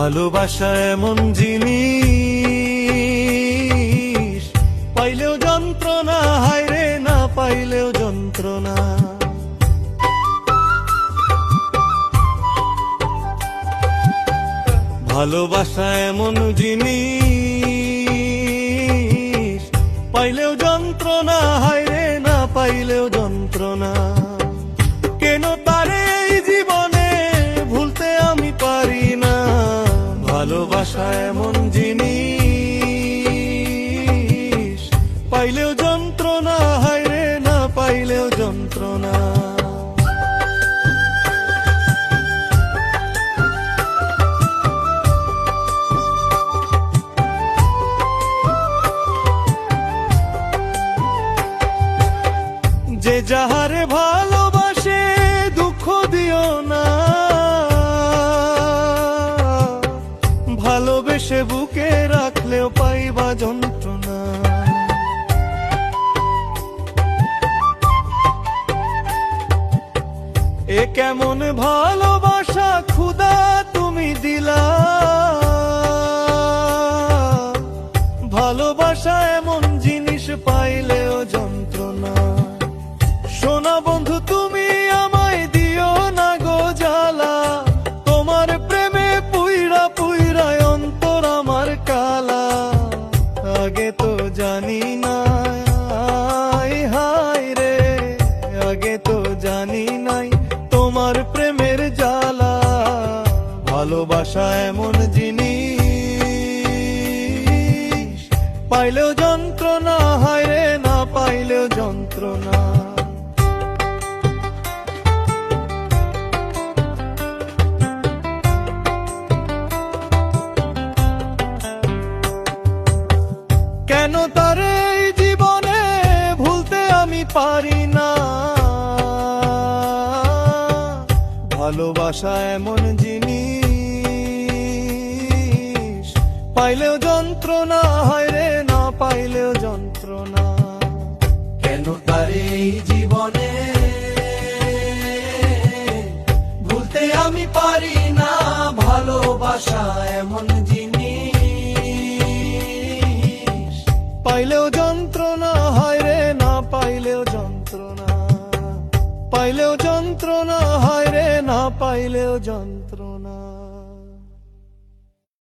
ভালোবাসা এমন জিনিস। পাইলেও যন্ত্রণা, হায় রে, না পাইলেও যন্ত্রণা। ভালোবাসা এমন জিনিস। পাইলেও যন্ত্রণা, হায় রে, না পাইলেও যন্ত্রণা। ভালোবাসা এমন জিনিস। পাইলেও যন্ত্রণা হায় রে না পাইলেও যন্ত্রণা। যে যাহারে ভালোবাসে ভালোবেসে বুকে রাখলেও পাইবা যন্ত্রণা। এ কেমন ভালোবাসা খুদা তুমি দিলা। ভালোবাসা এমন জিনিস পাইলেও জানি না। হায় রে, আগে তো জানি নাই তোমার প্রেমের জ্বালা। ভালোবাসা এমন জিনিস, পাইলেও যন্ত্রণা, হায় রে, না পাইলেও যন্ত্রণা। তার এই জীবনে ভুলতে আমি পারি না। ভালোবাসা এমন জিনিস, পাইলেও যন্ত্রণা হয় রে, না পাইলেও যন্ত্রণা। কেন তার এই জীবনে ভুলতে আমি পারি না? ভালোবাসা এমন পাইলেও যন্ত্রণা হয় রে না পাইলেও যন্ত্রণা। পাইলেও যন্ত্রণা হয় রে না পাইলেও যন্ত্রণা।